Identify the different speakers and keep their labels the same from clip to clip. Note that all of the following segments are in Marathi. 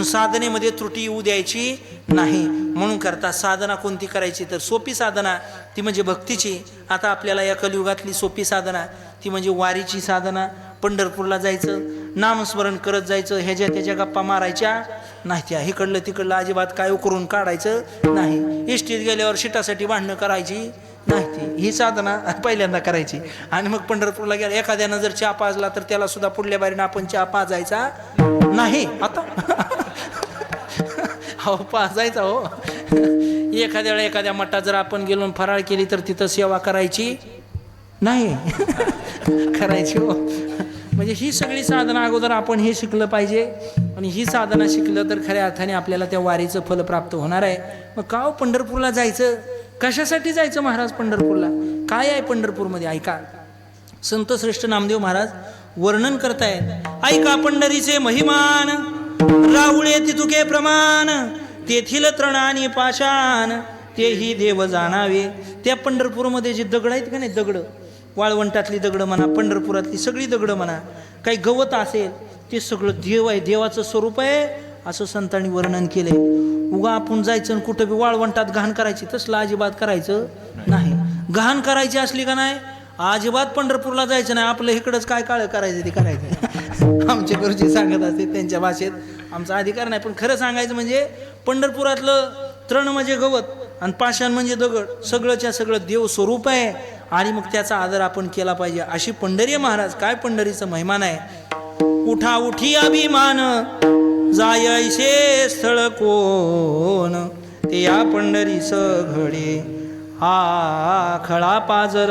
Speaker 1: म्हणून साधनेमध्ये त्रुटी येऊ द्यायची नाही. म्हणून करता साधना कोणती करायची? तर सोपी साधना ती म्हणजे भक्तीची. आता आपल्याला या कलियुगातली सोपी साधना ती म्हणजे वारीची साधना पंढरपूरला जायचं नामस्मरण करत जायचं ह्याच्या त्याच्या गप्पा मारायच्या नाही त्या. इकडलं तिकडलं अजिबात काय करून काढायचं नाही. इष्टीत गेल्यावर शिटासाठी भांडणं करायची नाही ती. ही साधना पहिल्यांदा करायची. आणि मग पंढरपूरला गेला एखाद्यानं जर चहा पाजला तर त्याला सुद्धा पुढल्या बारीनं आपण चहा पाजायचा नाही. आता अहो पाजायचा हो. एखाद्या वेळा एखाद्या मठात जर आपण गेलो फराळ केली तर तिथं सेवा करायची? नाही. करायची हो. म्हणजे ही सगळी साधना अगोदर आपण हे शिकलं पाहिजे. आणि ही साधना शिकलं तर खऱ्या अर्थाने आपल्याला त्या वारीचं फल प्राप्त होणार आहे. मग का हो पंढरपूरला जायचं? कशासाठी जायचं महाराज पंढरपूरला? काय आहे पंढरपूरमध्ये? ऐका. संत श्रेष्ठ नामदेव महाराज वर्णन करतायत. ऐका पंढरीचे महिमान. राहुळे तितुके प्रमाण. तेथील तृणानी आणि पाषाण तेही देव जाणावे. त्या पंढरपूरमध्ये जे दगड आहेत का नाही दगड? वाळवंटातली दगडं म्हणा पंढरपुरातली सगळी दगडं म्हणा काही गवत असेल ते सगळं देव आहे देवाचं स्वरूप आहे असं संतांनी वर्णन केलंय. उगा आपण जायचं आणि कुठं बी वाळवंटात घाण करायची तसलं अजिबात करायचं नाही. घाण करायची असली का नाही अजिबात पंढरपूरला जायचं नाही आपलं इकडंच काय काळ करायचं ते करायचं. आमचे गुरुजी सांगत असते त्यांच्या भाषेत. आमचा अधिकार नाही पण खरं सांगायचं म्हणजे पंढरपुरातलं तृण म्हणजे गवत आणि पाषाण म्हणजे दगड सगळंच्या सगळं देव स्वरूप आहे आणि मग त्याचा आदर आपण केला पाहिजे. अशी पंढरी महाराज. काय पंढरीचं महिमान आहे उठा उठी अभिमान. जाय स्थळ कोण? ते या पंढरीस घडे. हा खळा पाजर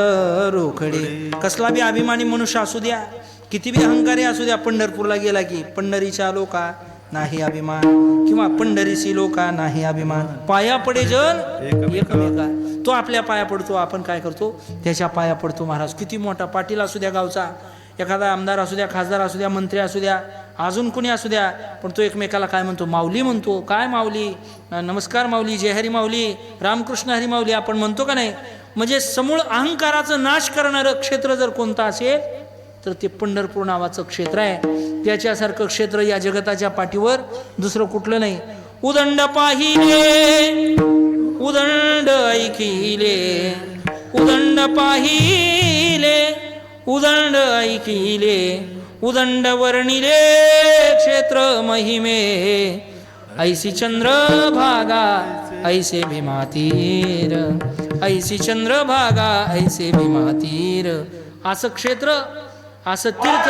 Speaker 1: रोखडे. कसला बी अभिमानी मनुष्य असू द्या. किती बी अहंकारी असू द्या पंढरपूरला गेला की पंढरीच्या लोका नाही अभिमान. किंवा पंढरीशी लोका नाही अभिमान. पाया पडे जन एकमेका. तो आपल्या पाया पडतो आपण काय करतो? त्याच्या पाया पडतो महाराज. किती मोठा पाटील असू द्या गावचा. एखादा आमदार असू द्या खासदार असू द्या मंत्री असू द्या अजून कुणी असू द्या पण तो एकमेकाला काय म्हणतो? माऊली म्हणतो. काय माऊली? नमस्कार माऊली जय हरी माऊली रामकृष्ण हरी माऊली आपण म्हणतो का नाही? म्हणजे समूळ अहंकाराचं नाश करणारं क्षेत्र जर कोणतं असेल तर ते पंढरपूर नावाचं क्षेत्र आहे. त्याच्यासारखं क्षेत्र या जगताच्या पाठीवर दुसरं कुठलं नाही. उदंड पाहिले उदंड ऐकिले उदंड पाहिले उदंड ऐकिले उदंड वर्णिले क्षेत्र महिमे. ऐसी चंद्र भागा ऐसे भीमातीर ऐसी चंद्र भागा ऐसे भीमातीर असं क्षेत्र असं तीर्थ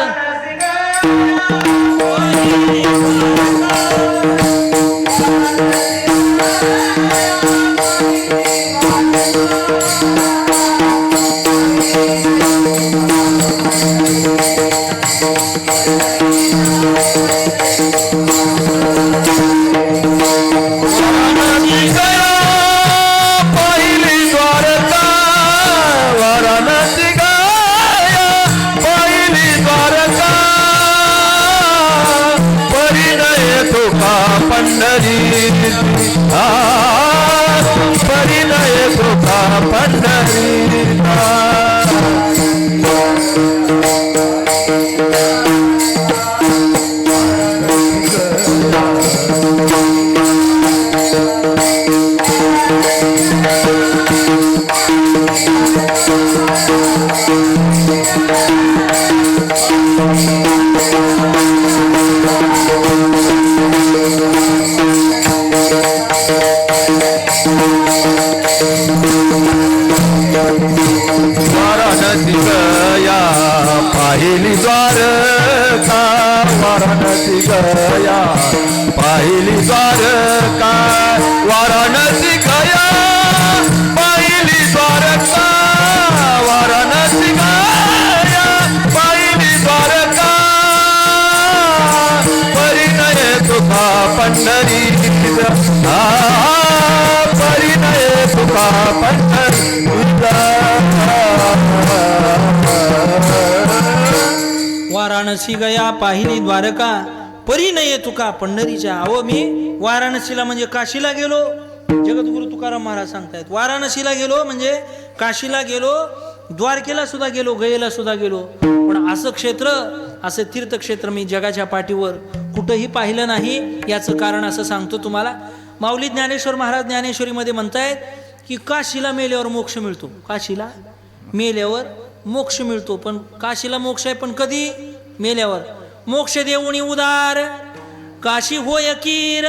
Speaker 2: वाराणसी वाराणसी गया पाहिली द्वारका
Speaker 1: परी नये तुका पंढरीच्या. अहो मी वाराणसीला म्हणजे काशीला गेलो. जगद्गुरु तुकाराम महाराज सांगतायत वाराणसीला गेलो म्हणजे काशीला गेलो द्वारकेला सुद्धा गेलो गयेला सुद्धा गेलो. पण असं क्षेत्र असं तीर्थक्षेत्र मी जगाच्या पाठीवर कुठंही पाहिलं नाही याचं कारण असं सांगतो तुम्हाला. माऊली ज्ञानेश्वर महाराज ज्ञानेश्वरीमध्ये म्हणतायत की काशीला मेल्यावर मोक्ष मिळतो. काशीला मेल्यावर मोक्ष मिळतो. पण काशीला मोक्ष आहे पण कधी? मेल्यावर. मोक्ष देऊणी उदार. काशी होय कीर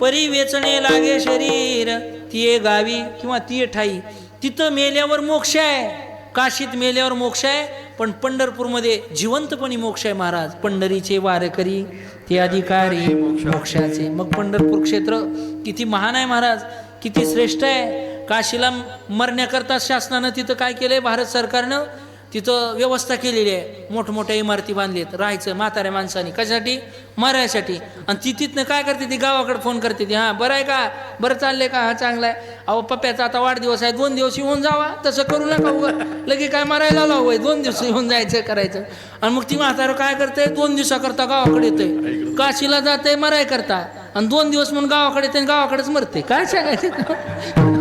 Speaker 1: परी वेचणे लागे शरीर. तिये गावी किंवा तिये ठाई. तिथं मेल्यावर मोक्ष आहे. काशीत मेल्यावर मोक्ष आहे पण पंढरपूरमध्ये जिवंतपणी मोक्ष आहे महाराज. पंढरीचे वारकरी ते अधिकारी मोक्षाचे. मग पंढरपूर क्षेत्र किती महान आहे महाराज. किती श्रेष्ठ आहे. काशीला मरण्याकरता शासनानं तिथं काय केलं आहे भारत सरकारनं तिथं व्यवस्था केलेली आहे. मोठमोठ्या इमारती बांधलीत. राहायचं म्हाताऱ्या माणसाने. कशासाठी? मरायसाठी. आणि ती तिथनं काय करते? ती गावाकडे फोन करते ती. हां बरं आहे का? बरं चाललंय का? हा चांगला आहे. अहो पप्प्याचा आता वाढदिवस आहे. दोन दिवस येऊन जावा. तसं करू नका उगा. लगे काय मरायला लावू दोन दिवस येऊन जायचं करायचं. आणि मग ती म्हातारं काय करते? दोन दिवसाकरता गावाकडे येते. काशीला जाते मराय करता. आणि दोन दिवस म्हणून गावाकडे येते गावाकडेच मरते. काय सांगायचं?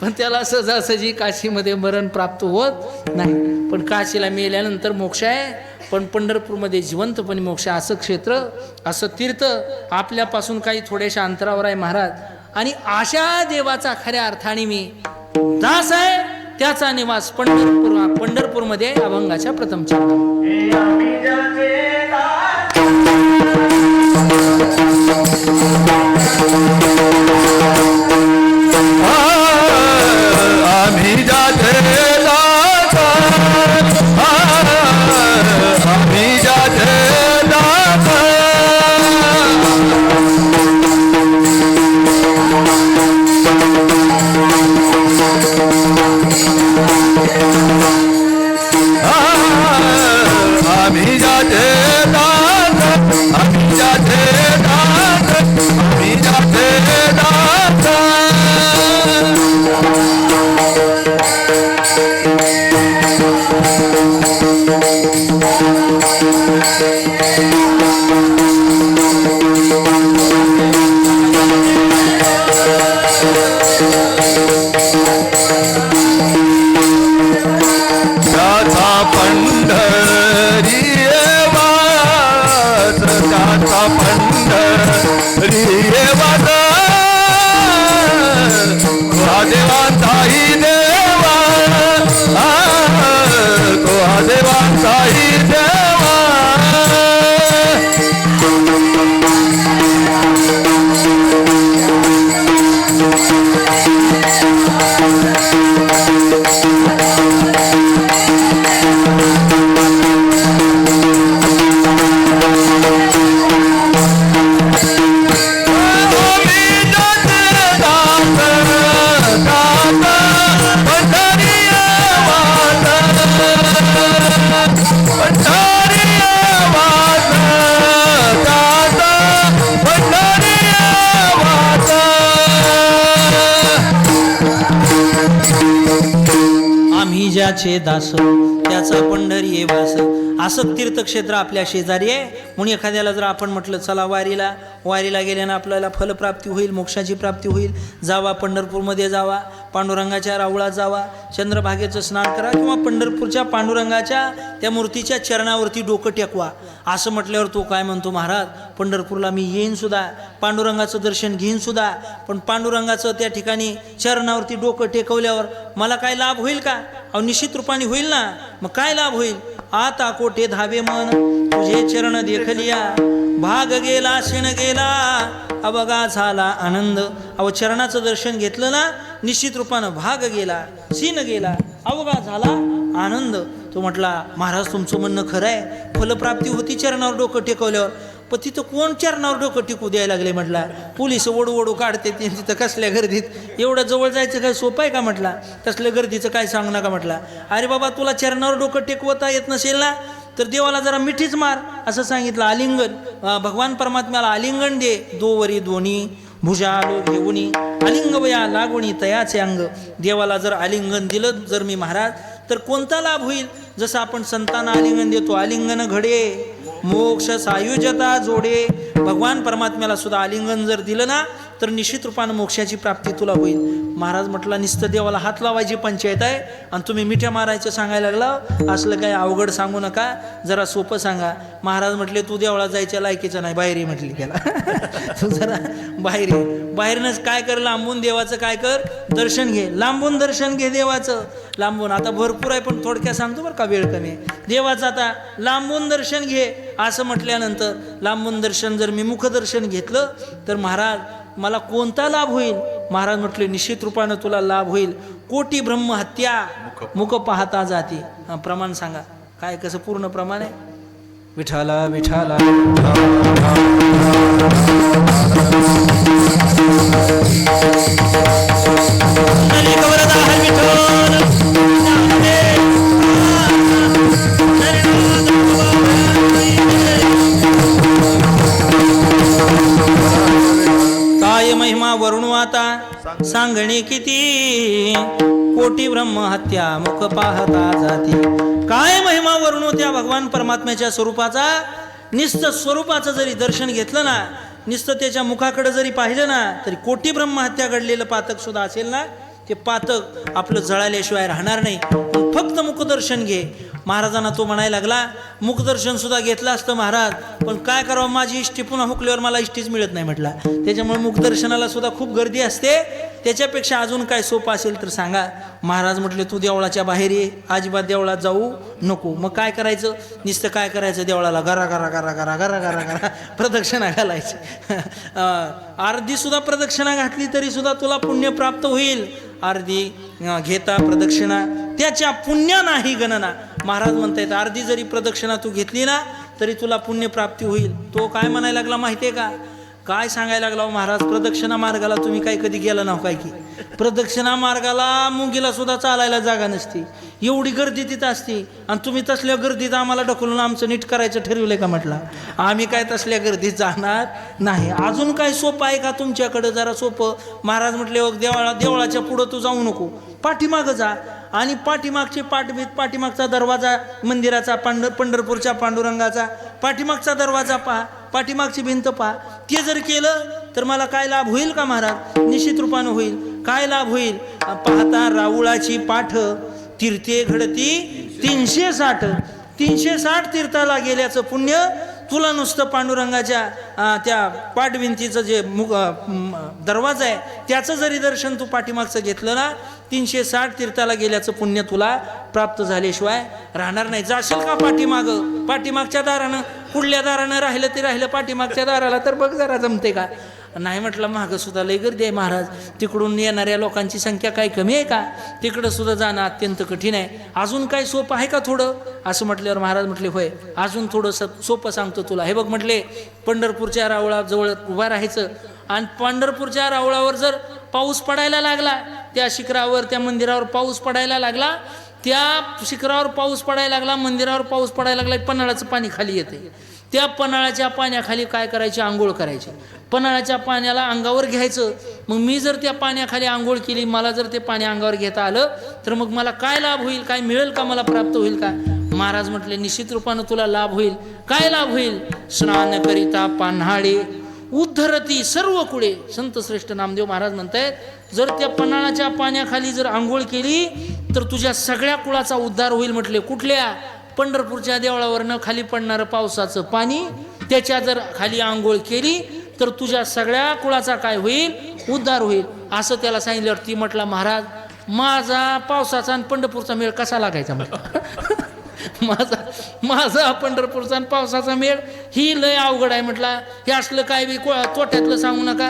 Speaker 1: पण त्याला सहजासहजी काशीमध्ये मरण प्राप्त होत नाही. पण काशीला मेल्यानंतर मोक्ष आहे. पण पंढरपूरमध्ये जिवंतपणे मोक्ष असं क्षेत्र असं तीर्थ आपल्यापासून काही थोड्याशा अंतरावर आहे महाराज. आणि अशा देवाचा खऱ्या अर्थाने मी दास आहे. त्याचा निवास पंढरपूर पंढरपूरमध्ये अभंगाच्या प्रथम चरण
Speaker 2: आम्ही तो देवांचाही
Speaker 1: पंढरी वास असं तीर्थक्षेत्र आपल्या शेजारी आहे. म्हणून एखाद्याला जर आपण म्हटलं चला वारीला. वारीला गेल्यानं आपल्याला फलप्राप्ती होईल मोक्षाची प्राप्ती होईल. जावा पंढरपूरमध्ये जावा पांडुरंगाच्या रावळात जावा चंद्रभागेचं स्नान करा किंवा पंढरपूरच्या पांडुरंगाच्या त्या मूर्तीच्या चरणावरती डोकं टेकवा. असं म्हटल्यावर तो काय म्हणतो महाराज? पंढरपूरला मी येईन सुद्धा पांडुरंगाचं दर्शन घेईन सुद्धा पण पांडुरंगाचं त्या ठिकाणी चरणावरती डोकं टेकवल्यावर मला काय लाभ होईल का? अहो निश्चित रूपाने होईल ना? मग काय लाभ होईल? आता कोठे धावे मन? तुझे चरण देखलिया. भाग गेला क्षण गेला. अबगा झाला आनंद. अहो चरणाचं दर्शन घेतलं ना निश्चित रूपानं भाग गेला सीन गेला अवघा झाला आनंद. तो म्हटला महाराज तुमचं म्हणणं खरं आहे फलप्राप्ती होती चरणावर डोकं टेकवल्यावर. पण तिथं कोण चरणावर डोकं टिकू द्यायला लागले? म्हटला. पोलीस ओढू ओढू काढते तिथं कसल्या गर्दीत? एवढं जवळ जायचं काय सोपं आहे का? म्हटला. तसल्या गर्दीचं काय सांगू नका म्हटला. अरे बाबा तुला चरणावर डोकं टेकवता येत नसेल ना? तर देवाला जरा मिठीच मार असं सांगितलं आलिंगन भगवान परमात्म्याला आलिंगन दे दोवरी दोन्ही भुजालो घेऊनी आलिंग वया लागुणी तयाचे अंग देवाला जर आलिंगन दिलं जर मी महाराज तर कोणता लाभ होईल? जसं आपण संतांना आलिंगन देतो आलिंगन घडे मोक्ष सायुजता जोडे भगवान परमात्म्याला सुद्धा आलिंगन जर दिलं ना तर निश्चित रूपानं मोक्षाची प्राप्ती तुला होईल. महाराज म्हटला नुसतं देवाला हात लावायची पंचायत आहे आणि तुम्ही मिठ्या मारायचं सांगायला लागला. असलं काय अवघड सांगू नका जरा सोपं सांगा. महाराज म्हटले तू देवाला जायच्या लायकीचं नाही बाहेर ये म्हटली गेला तू जरा बाहेर ये. बाहेरनंच काय कर लांबून देवाचं काय कर? दर्शन घे. लांबून दर्शन घे देवाचं. लांबून. आता भरपूर आहे पण थोडक्यात सांगतो बरं का वेळ कमी आहे. देवाचं आता लांबून दर्शन घे असं म्हटल्यानंतर लांबून दर्शन जर मी मुखदर्शन घेतलं तर महाराज मला कोणता लाभ होईल? महाराज म्हटले निश्चित रूपानं तुला लाभ होईल. कोटी ब्रह्म हत्या मुख पाहता जाते. प्रमाण सांगा. काय कसं पूर्ण प्रमाण आहे? विठाला विठाला अनेक सांगणे किती? कोटी ब्रह्म हत्या मुख पाहता जाती. काय महिमा वरुण त्या भगवान परमात्म्याच्या स्वरूपाचा? निस्त स्वरूपाचं जरी दर्शन घेतलं ना निस्त त्याच्या मुखाकडे जरी पाहिलं ना तरी कोटी ब्रह्म हत्या घडलेलं पातक सुद्धा असेल ना ते पातक आपलं जळाल्याशिवाय राहणार नाही. फक्त मुखदर्शन घे. महाराजांना तो म्हणायला लागला मुखदर्शन सुद्धा घेतलं असतं महाराज पण काय करावं? माझी इष्टी पुन्हा हुकल्यावर मला इष्टीच मिळत नाही म्हटला. त्याच्यामुळे मुखदर्शनाला सुद्धा खूप गर्दी असते. त्याच्यापेक्षा अजून काय सोपं असेल तर सांगा. महाराज म्हटले तू देवळाच्या बाहेर ये. अजिबात देवळात जाऊ नको. मग काय करायचं? नुसतं काय करायचं? देवळाला घरा घरा घरा घरा घरा घरा घरा प्रदक्षिणा घालायची. अं, अर्धी सुद्धा प्रदक्षिणा घातली तरी सुद्धा तुला पुण्य प्राप्त होईल. अर्धी घेता प्रदक्षिणा. त्याच्या पुण्या नाही गणना. महाराज म्हणतायत अर्धी जरी प्रदक्षिणा तू घेतली ना तरी तुला पुण्यप्राप्ती होईल. तो काय म्हणायला लागला माहिती आहे का? काय सांगायला लागला हो महाराज? प्रदक्षिणा मार्गाला तुम्ही काय कधी गेला नाव काय की? प्रदक्षिणा मार्गाला मुंगीला सुद्धा चालायला जागा नसती. एवढी गर्दी तिथं असते. आणि तुम्ही तसल्या गर्दीत आम्हाला ढकलून आमचं नीट करायचं ठरवलं का म्हटलं? आम्ही काय तसल्या गर्दीत जाणार नाही. अजून काय सोपं आहे का तुमच्याकडं? जरा सोपं. महाराज म्हटले "बघ, देवळाच्या पुढं तू जाऊ नको. पाठीमागं जा. आणि पाठीमागचे पाठभीत पाठीमागचा दरवाजा मंदिराचा पांढर पंढरपूरच्या पांडुरंगाचा. पाठीमागचा दरवाजा पहा पाठीमागची भिंत पहा. ते जर केलं तर मला काय लाभ होईल का महाराज? निश्चित रूपानं होईल. काय लाभ होईल? पाहता राऊळाची पाठ तीर्थे घडती तीनशे साठ तीनशे साठ तीर्थाला गेल्याचं पुण्य तुला नुसतं पांडुरंगाच्या त्या पाठभिंतीचं जे मुग दरवाजा आहे त्याचं जरी दर्शन तू पाठीमागचं घेतलं ना तीनशे साठ तीर्थाला गेल्याचं पुण्य तुला प्राप्त झाल्याशिवाय राहणार नाही. जाशील का पाठीमागं? पाठीमागच्या दारानं? पुढल्या दारानं राहिलं ते राहिलं पाठीमागच्या दाराला? तर बघ जरा जमते का? नाही म्हटलं मागं सुद्धा लय गर्दी आहे महाराज. तिकडून येणाऱ्या लोकांची संख्या काय कमी आहे का? तिकडं सुद्धा जाणं अत्यंत कठीण आहे. अजून काय सोपं आहे का थोडं? असं म्हटल्यावर महाराज म्हटले होय. अजून थोडं सोपं सांगतो तुला. हे बघ म्हटले पंढरपूरच्या रावळाजवळ उभा राहायचं आणि पंढरपूरच्या रावळावर जर पाऊस पडायला लागला त्या शिखरावर त्या मंदिरावर पाऊस पडायला लागला. त्या शिखरावर पाऊस पडायला लागला मंदिरावर पाऊस पडायला लागला पन्हाळाचं पाणी खाली येते. त्या पन्हाळाच्या पाण्याखाली काय करायचे? आंघोळ करायची. पन्हाळाच्या पाण्याला अंगावर घ्यायचं. मग मी जर त्या पाण्याखाली आंघोळ केली मला जर ते पाणी अंगावर घेता आलं तर मग मला काय लाभ होईल? काय मिळेल का मला प्राप्त होईल का? महाराज म्हटले निश्चित रूपानं तुला लाभ होईल. काय लाभ होईल? स्नान करिता पान्हाळे उद्धरती सर्व कुळे. संत श्रेष्ठ नामदेव महाराज म्हणतायत जर त्या पन्हाळाच्या पाण्याखाली जर आंघोळ केली तर तुझ्या सगळ्या कुळाचा उद्धार होईल म्हटले. कुठल्या? पंढरपूरच्या देवळावरनं खाली पडणारं पावसाचं पाणी त्याच्या जर खाली आंघोळ केली तर तुझ्या सगळ्या कुळाचा काय होईल? उद्धार होईल. असं त्याला सांगितल्यावर ती म्हटला महाराज माझा पावसाचा आणि पंढरपूरचा मेळ कसा लागायचा म्हटलं? माझा माझा पंढरपूरचा आणि पावसाचा मेळ ही लय अवघड आहे म्हटला. हे असलं काय बी तोट्यातलं सांगू नका.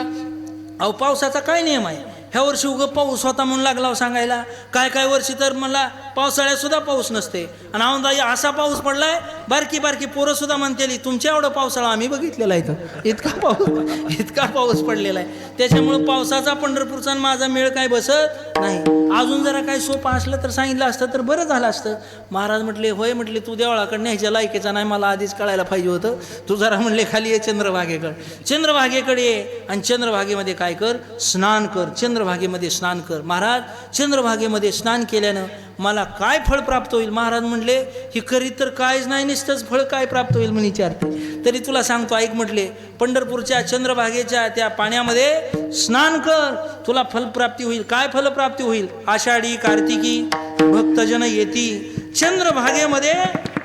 Speaker 1: अहो पावसाचा काय नियम आहे? ह्या वर्षी उगं पाऊस होता म्हणून लागला हो सांगायला. काय काय वर्षी तर मला पावसाळ्यात सुद्धा पाऊस नसते. आणि औंदा असा पाऊस पडलाय बारकी बारकी पोरं सुद्धा म्हणतेली तुमच्या एवढं पावसाळा आम्ही बघितलेला आहे इथं. इतका पाऊस इतका पाऊस पडलेला आहे. त्याच्यामुळं पावसाचा पंढरपूरचा आणि माझा मेळ काय बसत नाही. अजून जरा काय सोपं असलं तर सांगितलं असतं तर बरं झालं असतं. महाराज म्हटले होय म्हटले तू देवळाकडे न्यायच्या लायकीचा नाही मला आधीच कळायला पाहिजे होतं. तू जरा म्हणले खाली ये चंद्रभागेकडे. चंद्रभागेकडे ये आणि चंद्रभागेमध्ये काय कर? स्नान कर. चंद्र चंद्रभागेमध्ये स्नान कर. महाराज चंद्रभागेमध्ये स्नान केल्यानं मला काय फळ प्राप्त होईल? महाराज म्हणले ही करीत तर कायच नाही निसतंच फळ काय प्राप्त होईल म्हणून विचारते. तरी तुला सांगतो ऐक म्हटले पंढरपूरच्या चंद्रभागेच्या त्या पाण्यामध्ये स्नान कर. तुला फलप्राप्ती होईल. काय फलप्राप्ती होईल? आषाढी कार्तिकी भक्तजन येती. चंद्रभागेमध्ये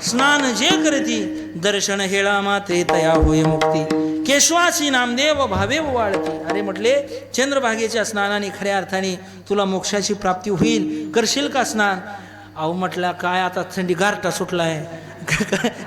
Speaker 1: स्नान जे करती दर्शन हेळा माते तया होय मुक्ती. केशवासी नामदेव भावे वाळती अरे म्हटले चंद्रभागेच्या स्नानाने खऱ्या अर्थाने तुला मोक्षाची प्राप्ती होईल. करशील का स्नान? अहो म्हटला काय आता थंडी गारटा सुटलाय.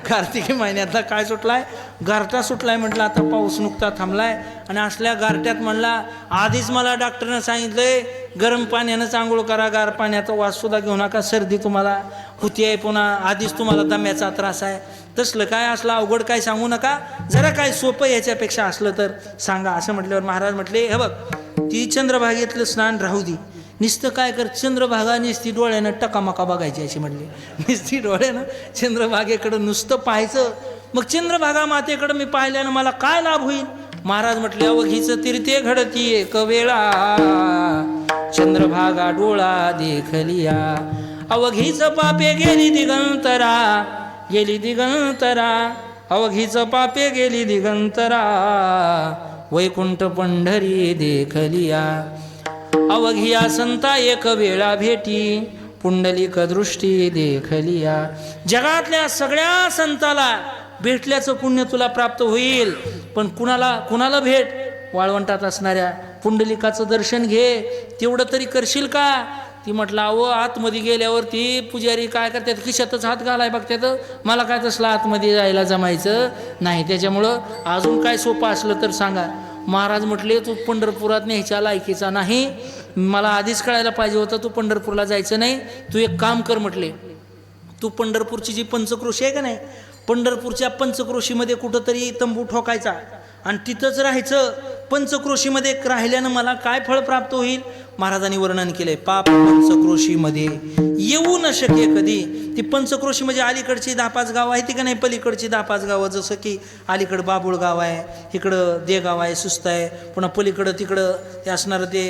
Speaker 1: कार्तिकी महिन्यातला काय सुटलाय? गारटा सुटलाय म्हटलं आता पाऊस नुकता थांबलाय. आणि असल्या गारट्यात म्हणला आधीच मला डॉक्टरनं सांगितलंय गरम पाण्यानं आंघोळ करा गार पाण्याचा वास सुद्धा घेऊ नका सर्दी तुम्हाला. होती आहे पुन्हा आधीच तुम्हाला दम्याचा त्रास आहे. तसलं काय असलं अवघड काय सांगू नका. जरा काय सोपं याच्यापेक्षा असलं तर सांगा. असं म्हटल्यावर महाराज म्हटले हे बघ ती चंद्रभागेतलं स्नान राहू दे. नुसतं काय कर चंद्रभागा नुसती डोळ्यानं टकामका बघायची अशी म्हटली. नुसती डोळ्यानं चंद्रभागेकडं नुसतं पाहायचं. मग चंद्रभागा मातेकडं मी पाहिल्यानं मला काय लाभ होईल? महाराज म्हटले अवघीचं तीर्थे घडतीये कवेळा चंद्रभागा डोळा देखलिया. अवघीच पापे गेली दिगंतरा गेली दिगंतरा. अवघीच पापे गेली दिगंतरा वैकुंठ पंढरी देखलिया. अवघिया संता एक वेळा भेटी पुंडलिक दृष्टी देखलिया. जगातल्या सगळ्या संताला भेटल्याचं पुण्य तुला प्राप्त होईल पण कुणाला कुणाला भेट? वाळवंटात असणाऱ्या पुंडलिकाचं दर्शन घे. तेवढं तरी करशील का? ती म्हटलं अहो आतमध्ये गेल्यावर ती पुजारी काय करतात? खिशातच हात घालाय बघतात. मला काय तसलं आतमध्ये जायला जमायचं नाही. त्याच्यामुळं अजून काय सोपं असलं तर सांगा. महाराज म्हटले तू पंढरपुरात न्यायच्या लायकीचा नाही. मला आधीच कळायला पाहिजे होतं तू पंढरपूरला जायचं नाही. तू एक काम कर म्हटले. तू पंढरपूरची जी पंचक्रोशी आहे का नाही? पंढरपूरच्या पंचक्रोशीमध्ये कुठंतरी तंबू ठोकायचा. आणि तिथंच राहायचं. पंचक्रोशीमध्ये राहिल्यानं मला काय फळ प्राप्त होईल? महाराजांनी वर्णन केलंय पाप पंचक्रोशीमध्ये येऊ न शके कधी. ती पंचक्रोशी म्हणजे अलीकडची दहा पाच गाव आहे ती का नाही? पलीकडची दहा पाच गावं जसं की अलीकडं बाबुळ गाव आहे इकडं देगाव आहे सुस्त आहे पुन्हा पलीकडं तिकडं ते असणारं ते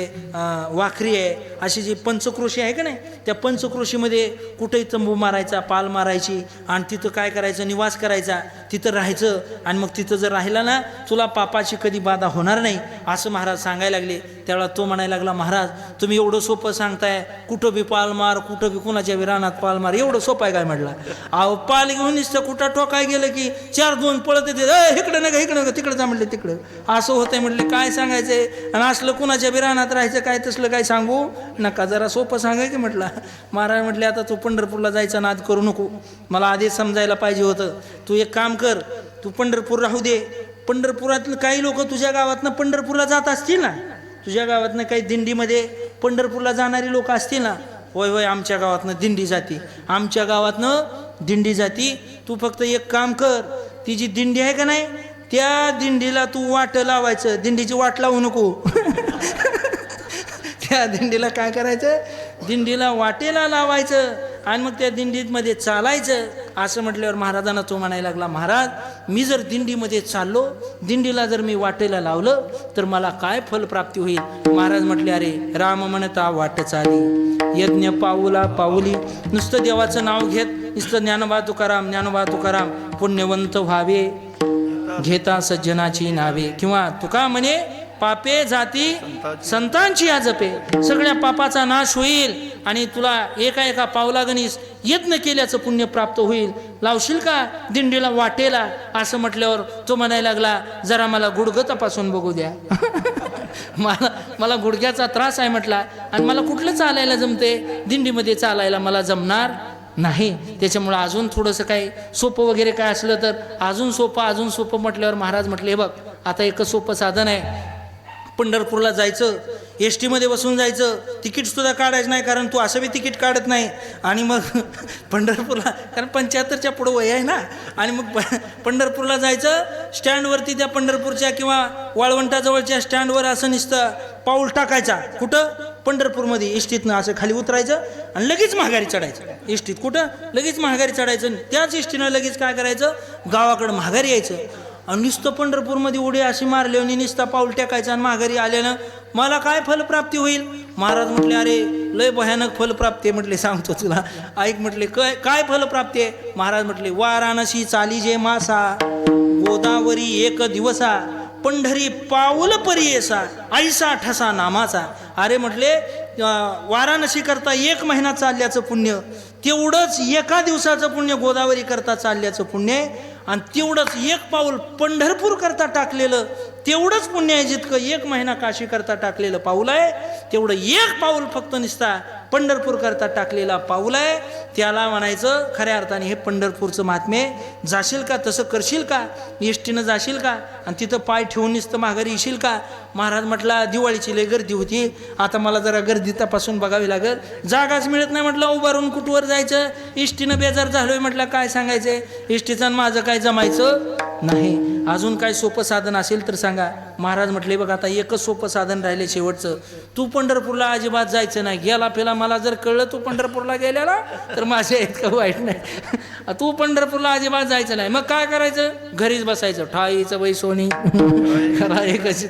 Speaker 1: वाखरी आहे अशी जी पंचक्रोशी आहे का नाही त्या पंचक्रोशीमध्ये कुठेही तंबू मारायचा पाल मारायची आणि तिथं काय करायचं? निवास करायचा. तिथं राहायचं आणि मग तिथं जर राहिला ना तुला पापाची कधी बाधा होणार नाही असं महाराज सांगायला लागले. त्यावेळा तो म्हणायला लागला महाराज तुम्ही एवढं सोपं सांगताय. कुठं बी पाल मार कुठं बी कुणाच्या बी रानात पाल मार एवढं सोपं आहे काय म्हटला? अहो पाल घेऊन नुसतं कुठं टोकाय गेलं की चार दोन पळत येते. इकडं नका इकडं नका तिकडं जा म्हटले तिकडं. असं होतंय म्हटले काय सांगायचंय? आणि असलं कुणाच्या बी रानात राहायचं काय तसलं काय सांगू? नका जरा सोपं सांगाय की म्हटलं. महाराज म्हटले आता तू पंढरपूरला जायचा नाद करू नको. मला आधीच समजायला पाहिजे होतं. तू एक काम कर तू पंढरपूर राहू दे. पंढरपुरातलं काही लोक तुझ्या गावातनं पंढरपूरला जात असतील ना? तुझ्या गावातनं काही दिंडीमध्ये पंढरपूरला जाणारी लोक असतील ना? होय होय आमच्या गावातनं दिंडी जाती. आमच्या गावातनं दिंडी जाती. तू फक्त एक काम कर ती जी दिंडी आहे का नाही त्या दिंडीला तू वाट लावायचं. दिंडीची वाट लावू नको. त्या दिंडीला काय करायचं? दिंडीला वाटेला लावायचं. आणि मग त्या दिंडीमध्ये चालायचं असं म्हटल्यावर महाराजांना तो म्हणायला लागला महाराज मी जर दिंडीमध्ये चाललो दिंडीला जर मी वाटेला लावलं तर मला काय फलप्राप्ती होईल? महाराज म्हटले अरे राम म्हणता वाट चाली यज्ञ पाऊला पाऊली नुसतं देवाचं नाव घेत नुसतं ज्ञानवा तुकाराम ज्ञानवा तुकाराम पुण्यवंत व्हावे घेता सज्जनाची नावे किंवा तुका म्हणे पापे जाती संतांची जपे सगळ्या पापाचा नाश होईल आणि तुला एका एका पावलागणीस यत्न केल्याचं पुण्य प्राप्त होईल. लावशील का दिंडीला वाटेला? असं म्हटल्यावर तो म्हणायला लागला जरा मला गुडघं तपासून बघू द्या. मला मला गुडघ्याचा त्रास आहे म्हटला आणि मला कुठलं चालायला जमते दिंडीमध्ये चालायला मला जमणार नाही. त्याच्यामुळं अजून थोडंसं काही सोपं वगैरे काय असलं तर अजून सोपं अजून सोपं म्हटल्यावर महाराज म्हटले बघ आता एकच सोपं साधन आहे. पंढरपूरला जायचं एस टीमध्ये बसून जायचं तिकीटसुद्धा काढायचं नाही कारण तू असं बी तिकीट काढत नाही. आणि मग पंढरपूरला कारण पंच्याहत्तरच्या पुढं वय आहे ना. आणि मग प पंढरपूरला जायचं स्टँडवरती त्या पंढरपूरच्या किंवा वाळवंटाजवळच्या स्टँडवर असं नुसतं पाऊल टाकायचा. कुठं? पंढरपूरमध्ये इष्टीतनं असं खाली उतरायचं आणि लगेच महागारी चढायचं. इष्टीत कुठं? लगेच महागारी चढायचं त्याच इष्टीनं लगेच काय करायचं? गावाकडं महागारी यायचं. आणि नुसतं पंढरपूरमध्ये उडी अशी मारली आणि नुसता पाऊल टाकायचं आणि माघारी आल्यानं मला काय फलप्राप्ती होईल? महाराज म्हटले अरे लय भयानक फलप्राप्ती आहे म्हटले सांगतो तुला. ऐक म्हटले काय काय फलप्राप्ती आहे? महाराज म्हटले वाराणसी चाली जे मासा गोदावरी एक दिवसा पंढरी पाऊल परियेसा ऐसा ठसा नामाचा. अरे म्हटले वाराणसी करता एक महिना चालल्याचं पुण्य तेवढंच एका दिवसाचं पुण्य गोदावरी करता चालल्याचं पुण्य आहे आणि तेवढंच एक पाऊल पंढरपूर करता टाकलेलं तेवढंच पुण्य आहे जितकं एक महिना काशी करता टाकलेलं पाऊल आहे तेवढं एक पाऊल फक्त निसता पंढरपूरकरता टाकलेला पाऊल आहे. त्याला म्हणायचं खऱ्या अर्थाने हे पंढरपूरचं महात्मे जाशील का? तसं करशील का? एसटीनं जाशील का? आणि तिथं पाय ठेवून नुसतं माघारी येशील का? महाराज म्हटला दिवाळीची लय गर्दी होती. आता मला जरा गर्दी तपासून बघावी लागेल. जागाच मिळत नाही म्हटलं उभारून कुठवर जायचं? इष्टीनं बेजार झालोय म्हटलं काय सांगायचंय? इष्टीचं माझं काय जमायचं नाही. अजून काय सोपं साधन असेल तर सांगा. महाराज म्हटले बघ आता एकच सोपं साधन राहिले शेवटचं. तू पंढरपूरला अजिबात जायचं नाही. गेला पेला मला जर कळलं तू पंढरपूरला गेलेला तर माझ्या इतकं वाईट नाही. तू पंढरपूरला अजिबात जायचं नाही. मग काय करायचं? घरीच बसायचं. ठाईचं बाई सोनी. खरा एकच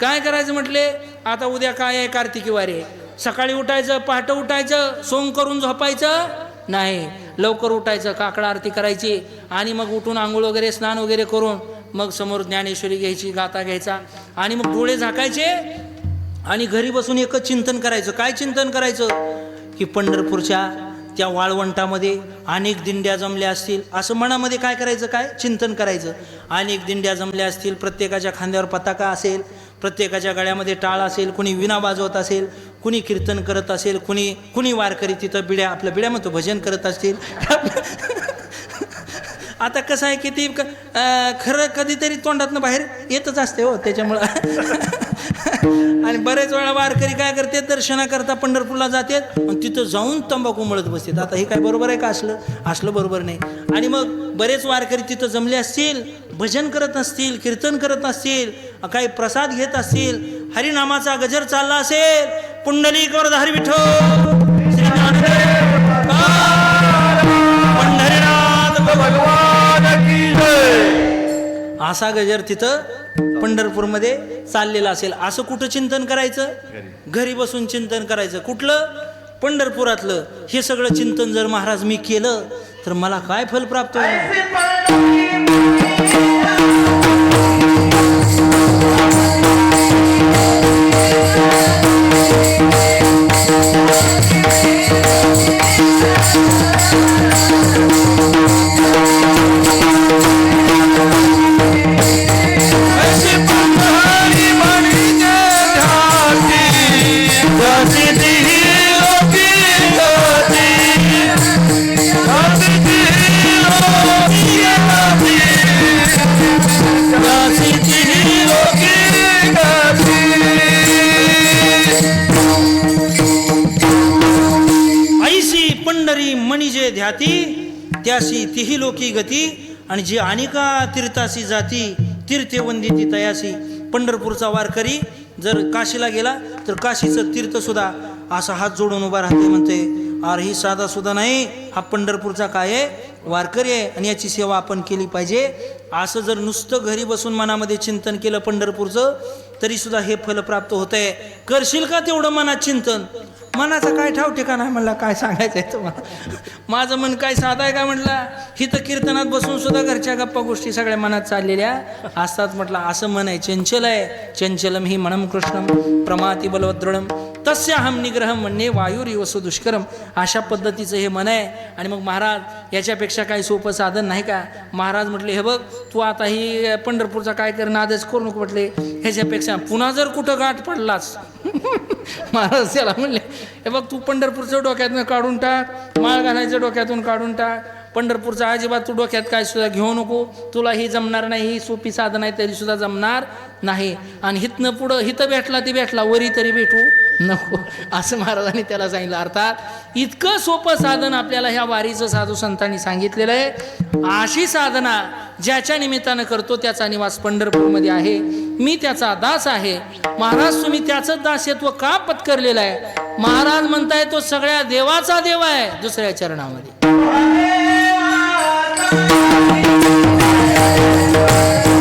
Speaker 1: काय करायचं? म्हटले. आता उद्या काय आहे कार्तिकी वारी सकाळी उठायचं पहाटं उठायचं सोंग करून झोपायचं? नाही. लवकर उठायचं काकडा आरती करायची आणि मग उठून आंघोळ वगैरे स्नान वगैरे करून मग समोर ज्ञानेश्वरी घ्यायची गाता घ्यायचा आणि मग डोळे झाकायचे आणि घरी बसून एकच चिंतन करायचं. काय चिंतन करायचं? की पंढरपूरच्या त्या वाळवंटामध्ये अनेक दिंड्या जमल्या असतील. असं मनामध्ये काय करायचं? काय? चिंतन करायचं. अनेक दिंड्या जमल्या असतील. प्रत्येकाच्या खांद्यावर पताका असेल. प्रत्येकाच्या गळ्यामध्ये टाळ असेल. कुणी विणा वाजवत असेल. कुणी कीर्तन करत असेल. कुणी कुणी वारकरी तिथं बिड्या आपल्या बिड्या म्हणतो भजन करत असतील. आता कसं आहे की ती खरं कधीतरी तोंडातनं बाहेर येतच असते हो त्याच्यामुळं आणि बरेच वेळा वारकरी काय करते दर्शनाकरता पंढरपूरला जातात आणि तिथं जाऊन तंबाखू मळत बसतात आता हे काय बरोबर आहे का असलं असलं बरोबर नाही आणि मग बरेच वारकरी तिथं जमले असतील भजन करत असतील कीर्तन करत असतील काही प्रसाद घेत असतील हरिनामाचा गजर चालला असेल पुंडलिकवर धार विठो श्री पंढरीनाथ
Speaker 2: भगवान
Speaker 1: असा गजर तिथं पंढरपूरमध्ये चाललेला असेल. असं कुठं चिंतन करायचं? घरी बसून चिंतन करायचं. कुठलं? पंढरपुरातलं. हे सगळं चिंतन जर महाराज मी केलं तर मला काय फल प्राप्त होईल? जी अनेका तीर्थाशी जाती तीर्थे वंदिती तयासी पंढरपूरचा वारकरी जर काशीला गेला तर काशीचं तीर्थसुद्धा असा हात जोडून उभा राहते म्हणते अरे ही साधा सुद्धा नाही हा पंढरपूरचा काय आहे? वारकरी आहे आणि याची सेवा आपण केली पाहिजे. असं जर नुसतं घरी बसून मनामध्ये चिंतन केलं पंढरपूरचं तरी सुद्धा हे फल प्राप्त होत आहे करशील का तेवढं मनात चिंतन? मनाचं काय ठाव ठिकाण आहे म्हणला काय सांगायचं आहे तुम्हाला? माझं मन काय साधा आहे का म्हटलं? हिथं कीर्तनात बसून सुद्धा घरच्या गप्पा गोष्टी सगळ्या मनात चाललेल्या. असतात म्हटलं असं मन आहे चंचल आहे. चंचलम ही मनम कृष्णम प्रमाती बलवद्रणम तस्याहम निग्रहम म्हणणे वायुर वसु दुष्करम. अशा पद्धतीचं हे मन आहे. आणि मग महाराज याच्यापेक्षा काही सोपं साधन नाही का? महाराज म्हटले हे बघ तू आता ही पंढरपूरचा काय करणं आदेश करू नको म्हटले. ह्याच्यापेक्षा पुन्हा जर कुठं गाठ पडलास. महाराज त्याला म्हणले हे बघ तू पंढरपूरचं डोक्यातून काढून टाक. माळ घालायचं डोक्यातून काढून टाक. पंढरपूरचा अजिबात तू डोक्यात काय सुद्धा घेऊ नको. तुला ही जमणार नाही ही सोपी साधन आहे तरी सुद्धा जमणार नाही. आणि हितनं पुढं हित भेटला ती भेटला वरी तरी भेटू. नको. असं महाराजांनी त्याला सांगितलं. अर्थात इतकं सोपं साधन आपल्याला ह्या वारीचं साधू संतांनी सांगितलेलं आहे. अशी साधना ज्याच्या निमित्तानं करतो त्याचा निवास पंढरपूरमध्ये आहे. मी त्याचा दास आहे. महाराज तुम्ही त्याचं दास्यत्व का पत्करलेलं आहे? महाराज म्हणताय तो सगळ्या देवाचा देव आहे दुसऱ्या चरणामध्ये.